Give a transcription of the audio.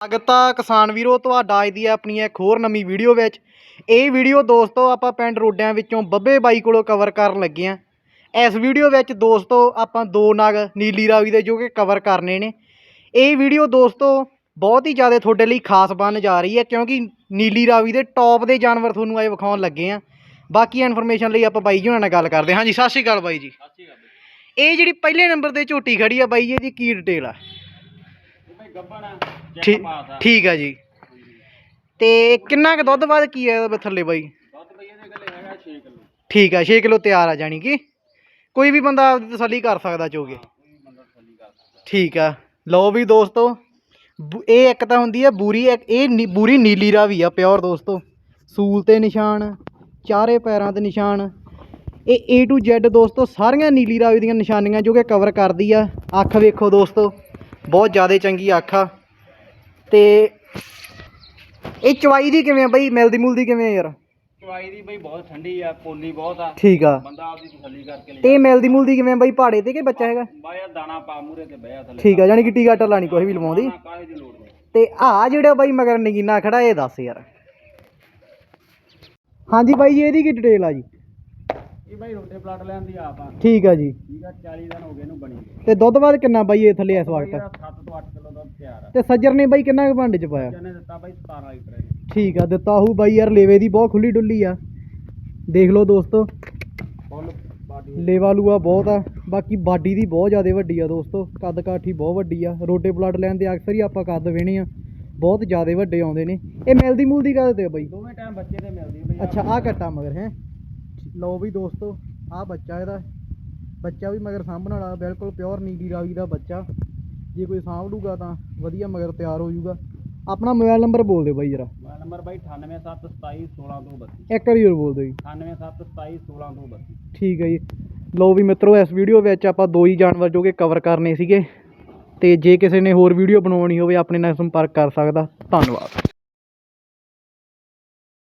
ਸਵਾਗਤ ਆ ਕਿਸਾਨ ਵੀਰੋ ਤੁਹਾਡਾ ਅੱਜ ਦੀ ਆਪਣੀ ਇੱਕ ਹੋਰ ਨਵੀਂ ਵੀਡੀਓ ਵਿੱਚ। ਇਹ ਵੀਡੀਓ ਦੋਸਤੋ ਆਪਾਂ ਪਿੰਡ ਰੋਡਿਆਂ ਵਿੱਚੋਂ ਬੱਬੇ ਬਾਈ ਕੋਲੋਂ ਕਵਰ ਕਰਨ ਲੱਗੇ ਆ। ਇਸ ਵੀਡੀਓ ਵਿੱਚ ਦੋਸਤੋ ਆਪਾਂ ਦੋ ਨਗ ਨੀਲੀ ਰਾਵੀ ਦੇ ਜੋ ਕਿ ਕਵਰ ਕਰਨੇ ਨੇ। ਇਹ ਵੀਡੀਓ ਦੋਸਤੋ ਬਹੁਤ ਹੀ ਜ਼ਿਆਦਾ ਤੁਹਾਡੇ ਲਈ ਖਾਸ ਬਣ ਜਾ ਰਹੀ ਹੈ ਕਿਉਂਕਿ ਨੀਲੀ ਰਾਵੀ ਦੇ ਟੌਪ ਦੇ ਜਾਨਵਰ ਤੁਹਾਨੂੰ ਅੱਜ ਵਿਖਾਉਣ ਲੱਗੇ ਆ। ਬਾਕੀ ਇਨਫੋਰਮੇਸ਼ਨ ਲਈ ਆਪਾਂ ਬਾਈ ਜੀ ਹੁਣਾਂ ਨਾਲ ਗੱਲ ਕਰਦੇ ਹਾਂ ਹਾਂਜੀ ਸਤਿ ਸ਼੍ਰੀ ਅਕਾਲ ਬਾਈ ਜੀ। ਸੱਚੀ ਗੱਲ ਹੈ ਇਹ ਜਿਹੜੀ ਪਹਿਲੇ ਨੰਬਰ ਤੇ ਝੋਟੀ ਖੜੀ ਆ ਬਾਈ ਜੀ ਇਹਦੀ ਕੀ ਡਿਟੇਲ ਆ? ਠੀਕ ਆ ਠੀਕ ਆ ਜੀ। ਤੇ ਕਿੰਨਾ ਕੁ ਦੁੱਧ ਬਾਅਦ ਕੀ ਹੈ ਇਹਦੇ ਥੱਲੇ ਬਾਈ? ਦੁੱਧ ਬਈ ਇਹਦੇ ਕੋਲੇ ਹੈਗਾ 6 ਕਿਲੋ। ਠੀਕ ਆ 6 ਕਿਲੋ ਤਿਆਰ ਆ ਜਾਣੀ ਕਿ? ਕੋਈ ਵੀ ਬੰਦਾ ਆਪਦੀ ਤਸੱਲੀ ਕਰ ਸਕਦਾ ਚੋਗੇ। ਠੀਕ ਆ। ਲਓ ਵੀ ਦੋਸਤੋ ਇਹ ਇੱਕ ਤਾਂ ਹੁੰਦੀ ਹੈ ਬੂਰੀ ਇਹ ਬੂਰੀ ਨੀਲੀ ਰਾਵੀ ਆ ਪਿਓਰ ਦੋਸਤੋ। ਸੂਲ ਤੇ ਨਿਸ਼ਾਨ ਚਾਰੇ ਪੈਰਾਂ ਤੇ ਨਿਸ਼ਾਨ। ਇਹ A to Z ਦੋਸਤੋ ਸਾਰੀਆਂ ਨੀਲੀ ਰਾਵੀ ਦੀਆਂ ਨਿਸ਼ਾਨੀਆਂ ਜੋ ਕਿ ਕਵਰ ਕਰਦੀ ਆ। ਅੱਖ ਵੇਖੋ ਦੋਸਤੋ। ਬਹੁਤ ਜ਼ਿਆਦਾ ਚੰਗੀ ਅੱਖ ਆ। ਤੇ ਇਹ ਚਵਾਈ ਦੀ ਕਿਵੇਂ ਆ ਬਈ? ਮਿਲਦੀ ਮੁਲਦੀ ਕਿਵੇਂ ਆ ਯਾਰ? ਚਵਾਈ ਦੀ ਬਈ ਬਹੁਤ ਠੰਡੀ ਆ ਪੋਲੀ ਬਹੁਤ ਆ। ਠੀਕ ਆ। ਬੰਦਾ ਆਪਦੀ ਤਸੱਲੀ ਕਰਕੇ ਲੈ ਤੇ ਇਹ ਮਿਲਦੀ ਮੁਲਦੀ ਕਿਵੇਂ ਆ ਬਈ? ਪਹਾੜੇ ਤੇ ਕਿ ਬੱਚਾ ਹੈਗਾ? ਬਾਇਆ ਦਾਣਾ ਪਾ ਮੂਰੇ ਤੇ ਬਹਿਆ ਥੱਲੇ। ਠੀਕ ਆ ਯਾਨੀ ਕਿ ਟੀਕਾ ਟੱਲਾ ਨਹੀਂ ਕੋਈ ਵੀ ਲਵਾਉਂਦੀ। ਨਾ ਕਾਹੇ ਦੀ ਲੋੜ ਨਹੀਂ ਤੇ ਆ ਜਿਹੜਾ ਬਾਈ ਮਗਰ ਨਗੀਨਾ ਖੜਾ ਇਹ ਦੱਸ ਯਾਰ। ਹਾਂਜੀ ਬਾਈ ਜੀ ਇਹਦੀ ਕੀ ਡਿਟੇਲ ਆ ਜੀ? ਬਾਈ ਰੋਟੇ ਪਲਾਟ ਲੈਣ ਦੀ ਆਪ ਆ। ਠੀਕ ਆ ਜੀ। ਠੀਕ ਆ 40 ਦਿਨ ਹੋ ਗਏ ਇਹਨੂੰ ਬਣੀ ਤੇ ਦੁੱਧ ਬਾਅਦ ਕਿੰਨਾ ਬਾਈ ਇਹ ਥੱਲੇ ਇਸ ਵਕਤ? 7 ਤੋਂ 8 ਕਿਲੋ ਦੁੱਧ ਤਿਆਰ ਆ। ਤੇ ਸੱਜਰ ਨੇ ਬਾਈ ਕਿੰਨਾ ਕੁ ਭਾਂਡੇ ਚ ਪਾਇਆ? ਜਨੇ ਦਿੱਤਾ ਬਾਈ 17 ਲੀਟਰ ਇਹਨੇ ਠੀਕ ਆ ਦਿੱਤਾ ਹੂ ਬਾਈ ਯਾਰ ਲੇਵੇ ਦੀ ਬਹੁਤ ਖੁੱਲੀ ਡੁੱਲੀ ਆ। ਦੇਖ ਲਓ ਦੋਸਤੋ। ਫੁੱਲ ਬਾਡੀ ਲੇਵਾ ਲੂਆ ਬਹੁਤ ਆ ਬਾਕੀ ਬਾਡੀ ਦੀ ਬਹੁਤ ਜ਼ਿਆਦਾ ਵੱਡੀ ਆ ਦੋਸਤੋ। ਕੱਦ ਕਾਠੀ ਬਹੁਤ ਵੱਡੀ ਆ। ਰੋਟੇ ਬਲੱਡ ਲੈਣ ਦੇ ਅਕਸਰ ਹੀ ਆਪਾਂ ਕੱਦ ਵੇਣੇ ਆ। ਬਹੁਤ ਜ਼ਿਆਦਾ ਵੱਡੇ ਆਉਂਦੇ ਨੇ। ਇਹ ਮਿਲਦੀ ਮੁਲਦੀ ਤੇ ਆ ਬਾਈ? ਦੋਵੇਂ ਟਾਈਮ ਬੱਚੇ ਤੇ ਮਿਲਦੀ ਬਈ। ਅੱਛਾ ਆ ਕੱਟਾ ਮਗਰ ਹੈ? ਲਓ ਵੀ ਦੋਸਤੋ ਆ ਬੱਚਾ ਇਹਦਾ। ਬੱਚਾ ਵੀ ਮਗਰ ਸਾਂਭਣ ਵਾਲਾ ਬਿਲਕੁਲ ਪਿਓਰ ਨੀਲੀ ਰਾਵੀ ਦਾ ਬੱਚਾ। ਜੇ ਕੋਈ ਸਾਂਭ ਲੂਗਾ ਤਾਂ ਵਧੀਆ ਮਗਰ ਤਿਆਰ ਹੋ ਜਾਊਗਾ। ਆਪਣਾ ਮੋਬਾਈਲ ਨੰਬਰ ਬੋਲ ਦਿਓ ਬਾਈ ਜਰਾ। ਮੋਬਾਈਲ ਨੰਬਰ ਬਾਈ 9872716232 ਇੱਕ ਵਾਰੀ ਹੋਰ ਬੋਲ ਦਿਓ ਜੀ। 9872716232 ਠੀਕ ਹੈ ਜੀ। ਲਓ ਵੀ ਮਿੱਤਰੋ ਇਸ ਵੀਡੀਓ ਵਿੱਚ ਆਪਾਂ ਦੋ ਹੀ ਜਾਨਵਰ ਜੋ ਕਿ ਕਵਰ ਕਰਨੇ ਸੀਗੇ। ਤੇ ਜੇ ਕਿਸੇ ਨੇ ਹੋਰ ਵੀਡੀਓ ਬਣਾਉਣੀ ਹੋਵੇ ਆਪਣੇ ਨਾਲ ਸੰਪਰਕ ਕਰ ਸਕਦਾ। ਧੰਨਵਾਦ।